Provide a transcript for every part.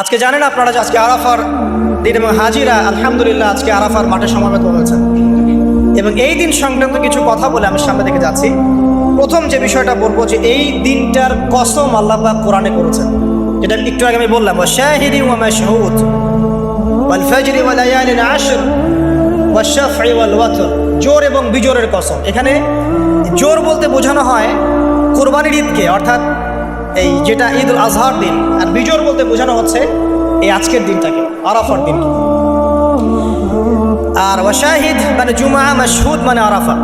আজকে জানেন আপনারা যে আজকে আরাফার দিন এবং হাজিরা, আলহামদুলিল্লাহ আজকে আরাফার মাঠে সমাবেত হয়েছে। এবং এই দিন সংক্রান্ত কিছু কথা বলে আমি সামনে দেখে যাচ্ছি। প্রথম যে বিষয়টা বলব যে এই দিনটার কসম আল্লাহ কোরআনে করেছেন। যেটা একটু আগে আমি বললাম শাহিদি ওয়া ওয়াল জোর এবং বিজোরের কসম। এখানে জোর বলতে বোঝানো হয় কোরবানির ঈদকে, অর্থাৎ এই যেটা ঈদ উল আজহার দিন, আর বিজোর বলতে বোঝানো হচ্ছে এই আজকের দিনটাকে, আরাফার দিনকে আর ওয়াশাহিদ মানে জুমা মাসহুদ মানে আরাফা।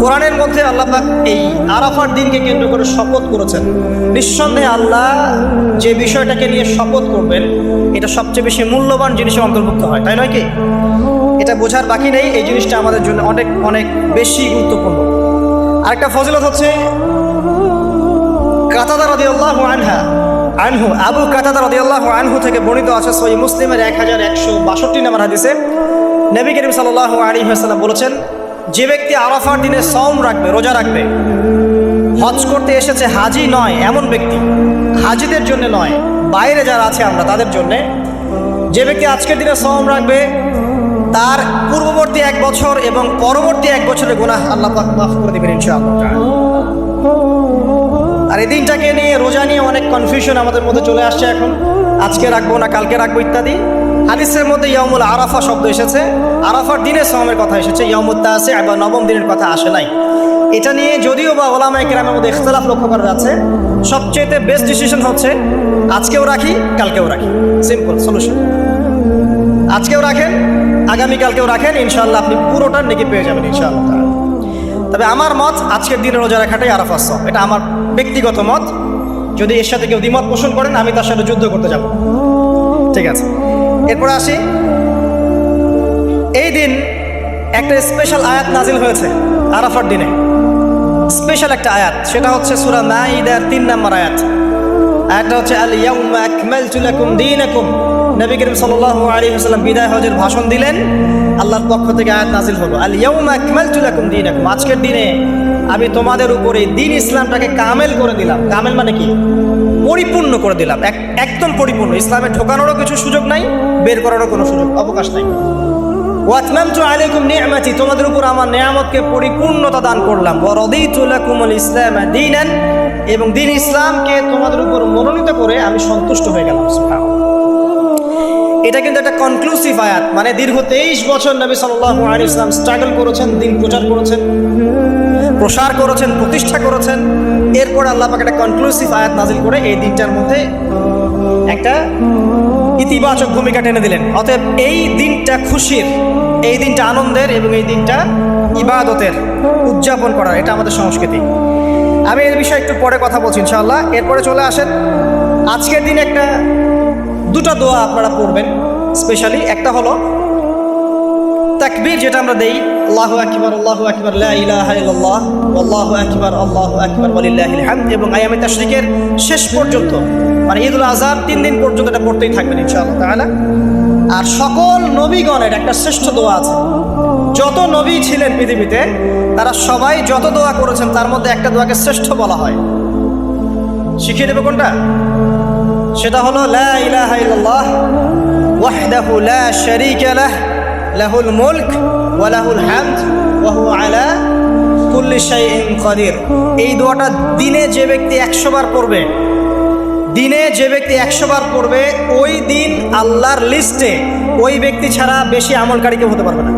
কোরআনের মধ্যে আল্লাহ এই আরাফার দিনকে কেন্দ্র করে শপথ করেছেন। নিঃসন্দেহে আল্লাহ যে বিষয়টাকে নিয়ে শপথ করবেন, এটা সবচেয়ে বেশি মূল্যবান জিনিসে অন্তর্ভুক্ত হয়, তাই নয় কি? এটা বোঝার বাকি নেই, এই জিনিসটা আমাদের জন্য অনেক অনেক বেশি গুরুত্বপূর্ণ। আরেকটা ফজিলত হচ্ছে কাতাদা রাদিয়াল্লাহু আনহা, আনহু, আবু কাতাদা রাদিয়াল্লাহু আনহু থেকে বর্ণিত আছে সহি মুসলিমের এক হাজার একশো বাষট্টি নম্বর হাদিসে। নবী করিম সাল্লাল্লাহু আলাইহি ওয়াসাল্লাম বলেছেন, যে ব্যক্তি আরাফার দিনে সওম রাখবে, রোজা রাখবে, হজ করতে এসেছে হাজি নয় এমন ব্যক্তি, হাজিদের জন্য নয়, বাইরে যারা আছে আমরা তাদের জন্যে, যে ব্যক্তি আজকের দিনে সম রাখবে, তার পূর্ববর্তী এক বছর এবং পরবর্তী এক বছরের গুনাহ আল্লাহ মাফ করে দেবেন ইনশাআল্লাহ। এই দিনটাকে নিয়ে রোজা নিয়ে অনেক কনফিউশন আমাদের মধ্যে চলে আসছে এখন। আজকে রাখব না, কালকে রাখব ইত্যাদি। হাদিসের মধ্যে ইয়ামুল আরাফা শব্দ এসেছে। আরাফার দিনের সমের কথা এসেছে ইয়ামুদ্দা আছে বা নবম দিনের কথা আসে নাই। এটা নিয়ে যদিও বা ওলামায় কেরামের মধ্যে ইখতলাফ লক্ষ্য করা যাচ্ছে সবচেয়ে বেস্ট ডিসিশন হচ্ছে, আজকেও রাখি, কালকেও রাখি। সিম্পল সলিউশন আজকেও রাখেন, আগামীকালকেও রাখেন ইনশাল্লাহ আপনি পুরোটার নেকি পেয়ে যাবেন, ইনশাআল্লাহ। তবে আমার মত আজকের দিনে রোজা রাখাটাই আরাফার সব এটা আমার ব্যক্তিগত মত। যদি এর সাথে কেউ দ্বিমত পোষণ করেন, আমি তার সাথে যুদ্ধ করতে যাব। ঠিক আছে? এরপরে আসি। এই দিন একটা স্পেশাল আয়াত নাজিল হয়েছে আরাফার দিনে। স্পেশাল একটা আয়াত। সেটা হচ্ছে সূরা মাইদার তিন নম্বর আয়াত। আয়াতটা হচ্ছে আল ইয়াউমা আকমালতু নবী করিম সাল্লাল্লাহু আলাইহি ওয়াসাল্লাম বিদায় হজের ভাষণ দিলেন। আল্লাহর পক্ষ থেকে আয়াত নাজিল হলো আল ইয়াউমা আকমালতু লাকুম দীনাকুম। আজকের দিনে আমি তোমাদের উপরে দিন ইসলামটাকে কামেল করে দিলাম। কামেল মানে কি? পরিপূর্ণ করে দিলাম। এক- একদম পরিপূর্ণ। ইসলামে ঢোকানোরও কিছু সুযোগ নাই, বের করারও কোনো সুযোগ, অবকাশ নাই। ওয়াতমামতু আলাইকুম নি'মাতি। তোমাদের উপর আমার নিয়ামতকে পরিপূর্ণতা দান করলাম। ওয়া রাদিতু লাকুমুল ইসলাম দীনান। এবং দিন ইসলামকে তোমাদের উপর মনোনীত করে আমি সন্তুষ্ট হয়ে গেলাম, সুবহানাল্লাহ। এটা কিন্তু একটা কনক্লুসিভ আয়াত। মানে দীর্ঘ তেইশ বছর নবী সাল্লাল্লাহু ইসলাম স্ট্রাগল করেছেন, দিন প্রচার করেছেন, প্রসার করেছেন, প্রতিষ্ঠা করেছেন। এরপর আল্লাহ পাক একটা কনক্লুসিভ আয়াত নাজিল করে এই দিনটার মধ্যে একটা ইতিবাচক ভূমিকা টেনে দিলেন। অতএব এই দিনটা খুশির, এই দিনটা আনন্দের এবং এই দিনটা ইবাদতের উদযাপন করার, এটা আমাদের সংস্কৃতি। আমি এর বিষয়ে একটু পরে কথা বলছি ইনশাআল্লাহ। এরপরে চলে আসেন আজকের দিন একটা দুটো দোয়া আপনারা পড়বেন স্পেশালি একটা হলো তাকবীর যেটা আমরা দেই, আল্লাহু আকবার আল্লাহু আকবার, লা ইলাহা ইল্লাল্লাহ, আল্লাহু আকবার আল্লাহু আকবার, ওয়ালিল্লাহিল হামদ এবং আয়ামে তাশরিকের শেষ পর্যন্ত মানে ঈদুল আজহার তিন দিন পর্যন্ত এটা পড়তেই থাকবেন ইনশাআল্লাহ তাআলা। আর সকল নবীগণের একটা শ্রেষ্ঠ দোয়া আছে। যত নবী ছিলেন পৃথিবীতে, তারা সবাই যত দোয়া করেছেন, তার মধ্যে একটা দোয়াকে শ্রেষ্ঠ বলা হয়। শিখিয়ে দেবে কোনটা? সেটা হলো, লা ইলাহা ইল্লাল্লাহ ওয়াহদাহু লা শারীকা লাহ, লাহুল মুলক ওয়া লাহুল হামদ ওয়া হুয়া আলা কুল্লি শাইইন কাদির। এই দোয়াটা দিনে যে ব্যক্তি 100 বার পড়বে, দিনে যে ব্যক্তি 100 বার পড়বে, ওই দিন আল্লাহর লিস্টে ওই ব্যক্তি ছাড়া বেশি আমলকারী কেউ হতে পারবে না।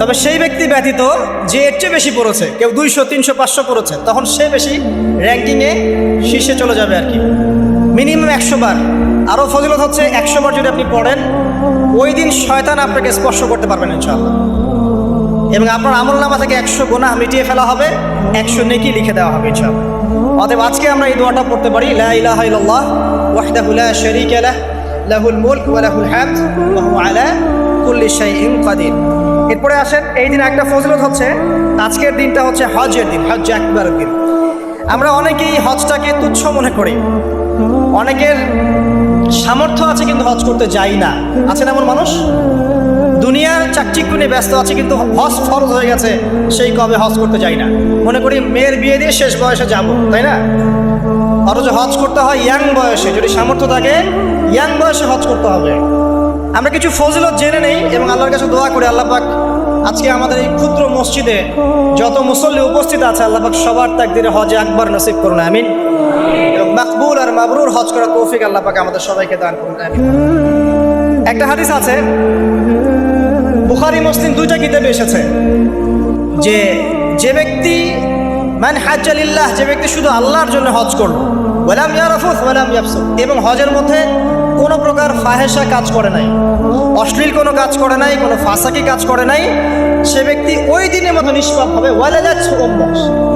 তবে সেই ব্যক্তি ব্যতীত যে এর চেয়ে বেশি পড়েছে, কেউ দুইশো, তিনশো, পাঁচশো পড়েছে, তখন সে বেশি র্যাঙ্কিংয়ে শীর্ষে চলে যাবে আর কি। মিনিমাম একশো বার। আরও ফজিলত হচ্ছে একশো বার যদি আপনি পড়েন, ওই দিন শয়তান আপনাকে স্পর্শ করতে পারবেন ইনশাআল্লাহ। এবং আপনার আমল নামা থেকে একশো গোনা মিটিয়ে ফেলা হবে, একশো নেকি লিখে দেওয়া হবে ইনশাআল্লাহ। অতএব আজকে আমরা এই দোয়াটা পড়তে পারি, লা ইলাহা ইল্লাল্লাহ, ওয়াহদাহু লাহুল মুলক ওয়া লাহুল হামদ কুল্লি শাইইন কাদির। এরপরে আসেন, এই দিন একটা ফজলত হচ্ছে, আজকের দিনটা হচ্ছে হজের দিন, হজ একবারের দিন। আমরা অনেকেই হজটাকে তুচ্ছ মনে করি। অনেকের সামর্থ্য আছে কিন্তু হজ করতে যাই না। আছেন এমন মানুষ? দুনিয়ার চাকচিক্য নিয়ে ব্যস্ত আছে কিন্তু হজ ফরজ হয়ে গেছে, সেই কবে হজ করতে যাই না। মনে করি মেয়ের বিয়ে দিয়ে শেষ বয়সে যাব, তাই না? অথচ হজ করতে হয় ইয়াং বয়সে, যদি সামর্থ্য থাকে, ইয়াং বয়সে হজ করতে হবে। আমরা কিছু ফজলত জেনে নেই এবং আল্লাহর কাছে দোয়া করি, আল্লাহ পাক আজকে আমাদের এই ক্ষুদ্র মসজিদে যত মুসল্লি উপস্থিত আছে, আল্লাহ পাক সবার তাকদিরে হজে আকবর নসিব করুন, আমিন। এবং মাকবুল আর মাবরুর হজ করা তৌফিক আল্লাহ পাক আমাদের সবাইকে দান করুন একটা হাদিস আছে, বুখারি, মুসলিম দুইটা কিতাবে এসেছে যে যে ব্যক্তি, মান হাজ্জালিল্লাহ যে ব্যক্তি শুধু আল্লাহর জন্য হজ করল ওয়ালাম ইয়ারফুস ওয়ালাম ইয়াফসুক এবং হজের মধ্যে কোনো প্রকার ফাহেসা কাজ করে নাই, অশ্লীল কোনো কাজ করে নাই, কোনো ফাঁসাকি কাজ করে নাই। সে ব্যক্তি ওই দিনের মতো নিষ্পাপ হবে। ওয়ালে যাচ্ছে ওম্ম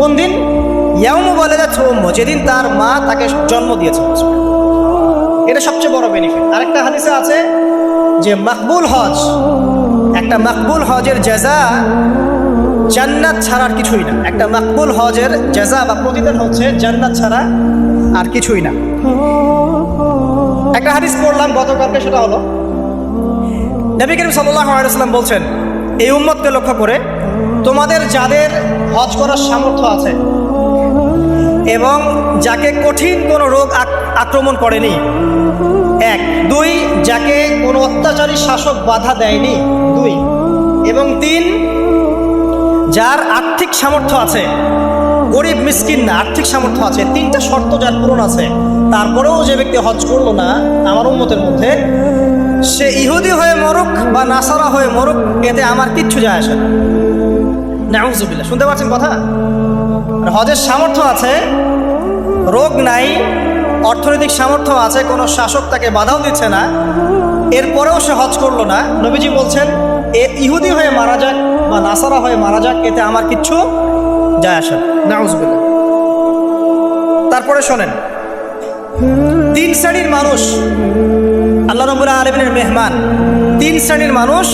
কোন দিন? ইয়াউম যাচ্ছে ওম্ম যেদিন তার মা তাকে জন্ম দিয়েছে। এটা সবচেয়ে বড় বেনিফিট আরেকটা হাদিসে আছে যে মাকবুল হজ, একটা মাকবুল হজের জাজা জান্নাত ছাড়া আর কিছুই না। একটা মাকবুল হজের জাজা বা প্রতিদান হচ্ছে জান্নাত ছাড়া আর কিছুই না। একটা হাদিস পড়লাম গতকালকে, সেটা হলো, নবী করিম সাল্লাম বলছেন, এই উম্মতকে লক্ষ্য করে তোমাদের যাদের হজ করার সামর্থ্য আছে এবং যাকে কঠিন কোনো রোগ আক্রমণ করেনি, এক, দুই, যাকে কোনো অত্যাচারী শাসক বাধা দেয়নি, দুই, এবং তিন, যার আর্থিক সামর্থ্য আছে, গরিব, মিসকিন না, আর্থিক সামর্থ্য আছে, তিনটা শর্ত যার পূরণ আছে তারপরেও যে ব্যক্তি হজ করল না, আমার উন্মতের মধ্যে, সে ইহুদি হয়ে মরুক বা নাসারা হয়ে মরুক, এতে আমার কিচ্ছু যায় আসে না। শুনতে পাচ্ছেন কথা? হজের সামর্থ্য আছে, রোগ নাই, অর্থনৈতিক সামর্থ্য আছে, কোনো শাসক তাকে বাধাও দিচ্ছে না, এরপরেও সে হজ করল না। নবীজি বলছেন, এ ইহুদি হয়ে মারা যাক বা নাসারা হয়ে মারা যাক, এতে আমার কিচ্ছু যায় আসে না। তারপরে শোনেন তিন শ্রেণির মানুষ, আল্লাহ রবুল্লাহ আলমিনের মেহমান। তিন শ্রেণির মানুষ,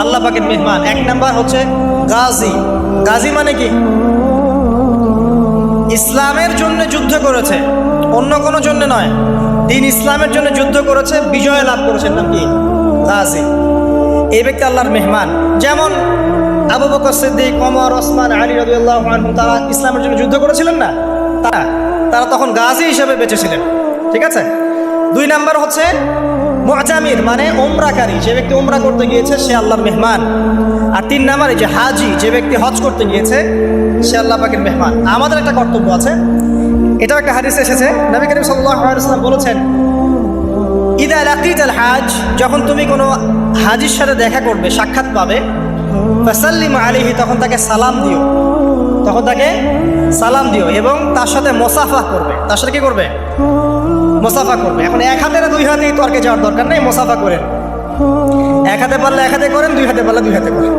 আল্লাহ পাকের মেহমান। এক নাম্বার হচ্ছে গাজী। গাজী মানে কি? ইসলামের জন্য যুদ্ধ করেছে, অন্য কোনো জন্য নয়। দিন ইসলামের জন্য যুদ্ধ করেছে, বিজয় লাভ করেছেন নাম কি? গাজী। এই ব্যক্তি আল্লাহর মেহমান। যেমন আবু বকর সিদ্দিক, ওমর, ওসমান, আলী রবিআল্লাহ তারা ইসলামের জন্য যুদ্ধ করেছিলেন না? তারা তারা তখন গাজী হিসেবে বেঁচেছিলেন। ঠিক আছে? দুই নাম্বার হচ্ছে মুআতামির মানে ওমরাকারী যে ব্যক্তি ওমরা করতে গিয়েছে, সে আল্লাহর মেহমান। আর তিন নাম্বার যে হাজি, যে ব্যক্তি হজ করতে গিয়েছে, সে আল্লাহ পাকের মেহমান। আমাদের একটা কর্তব্য আছে। এটাও একটা হাদিস এসেছে। নবী করিম ওয়াসাল্লাম বলেছেন, ইদা লাকিত আল হাজ যখন তুমি কোনো হাজির সাথে দেখা করবে, সাক্ষাৎ পাবে, ফাসাল্লিম আলিহি তখন তাকে সালাম দিও। তখন তাকে সালাম দিও এবং তার সাথে মোসাফা করবে। তার সাথে কি করবে? মোসাফা করবে। এখন এক হাতে না দুই হাতেই তর্কে যাওয়ার দরকার নেই, মোসাফা করেন। এক হাতে পারলে এক হাতে করেন, দুই হাতে পারলে দুই হাতে করেন।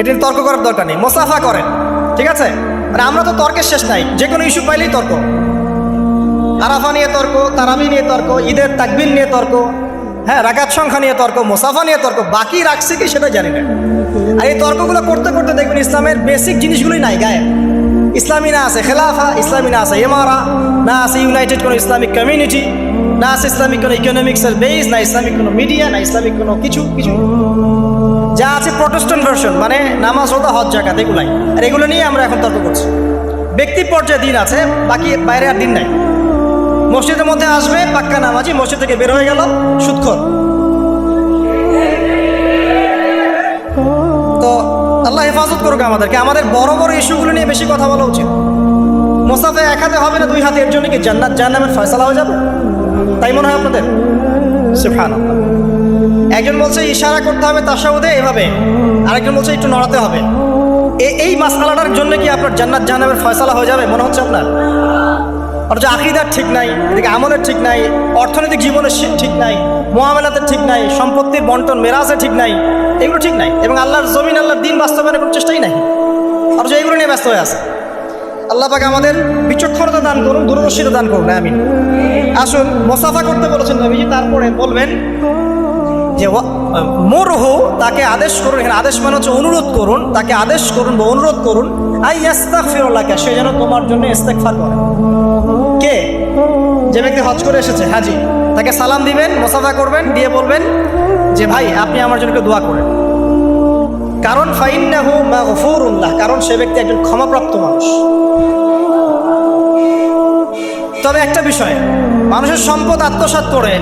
এটা তর্ক করার দরকার নেই, মোসাফা করেন, ঠিক আছে? মানে আমরা তো তর্কের শেষ নাই, যে কোনো ইস্যু পাইলেই তর্ক। আরাফা নিয়ে তর্ক, তারাবি নিয়ে তর্ক, ঈদের তাকবিন নিয়ে তর্ক হ্যাঁ রাকাত সংখ্যা নিয়ে তর্ক, মোসাফা নিয়ে তর্ক, বাকি রাখছে কি সেটা জানি না। আর এই তর্কগুলো করতে করতে দেখবেন ইসলামের বেসিক জিনিসগুলোই নাই গায়ে ইসলামী না আছে খেলাফা, ইসলামী না আছে এমারা না আছে ইউনাইটেড কোনো ইসলামিক কমিউনিটি না আছে ইসলামিক কোনো ইকোনমিক্সের বেস না ইসলামিক কোনো মিডিয়া না ইসলামিক কোনো কিছু কিছু যা আছে প্রটেস্ট্যান্ট ভার্সন মানে নামাজ রোদা হজ জাকাত এগুলাই। আর এগুলো নিয়ে আমরা এখন তর্ক করছি। ব্যক্তি পর্যায়ে দিন আছে, বাকি বাইরে আর দিন নাই। মসজিদের মধ্যে আসবে, পাক্কা নামাজি, মসজিদ থেকে বের হয়ে গেল, সুৎখর। তো আল্লাহ হেফাজত করুক আমাদেরকে। আমাদের বড় বড় ইস্যুগুলো নিয়ে বেশি কথা বলা উচিত। মোসাফে এক হাতে হবে না, দুই হাতে, এর জন্য কি জান্নাত জাহান্নামের ফয়সালা হয়ে যাবে? তাই মনে হয় আপনাদের? সুবহান একজন বলছে, ইশারা করতে হবে তাসাউদে এভাবে। আরেকজন বলছে, একটু নড়াতে হবে। এই মাসালাটার জন্য কি আপনার জান্নাত জাহান্নামের ফয়সালা হয়ে যাবে? মনে হচ্ছে আপনার? অথচ আকিদার ঠিক নাই, এদিকে আমলের ঠিক নাই, অর্থনৈতিক জীবনের ঠিক নাই, মোয়ামেলাতের ঠিক নাই, সম্পত্তির বন্টন, মেরাজের ঠিক নাই, এগুলো ঠিক নাই এবং আল্লাহর জমিন, আল্লাহর দিন বাস্তবায়নের কোনো চেষ্টাই নাই। অথচ এগুলো নিয়ে ব্যস্ত হয়ে আছে। আল্লাহ পাকে আমাদের বিচক্ষণতা দান করুন, দূরদর্শিতা দান করুন, আমিন। আসুন, মোসাফা করতে বলেছেন নবীজি, তারপরে বলবেন যে মোরহু তাকে আদেশ করুন, এখানে আদেশ মানে হচ্ছে অনুরোধ করুন, তাকে আদেশ করুন বা অনুরোধ করুন আই ইস্তাক ফিরুল্লাহকে সে যেন তোমার জন্য ইস্তেকফার করে। কে? যে ব্যক্তি হজ করে এসেছে, হাজি, তাকে সালাম দিবেন, মোসাফা করবেন, দিয়ে বলবেন যে, ভাই, আপনি আমার জন্য দোয়া করেন। কারণ ফাইন্নাহু মাগফুরুল্লাহ, কারণ সে ব্যক্তি একজন ক্ষমাপ্রাপ্ত মানুষ। তবে একটা বিষয়, মানুষের সম্পদ আত্মসাৎ করে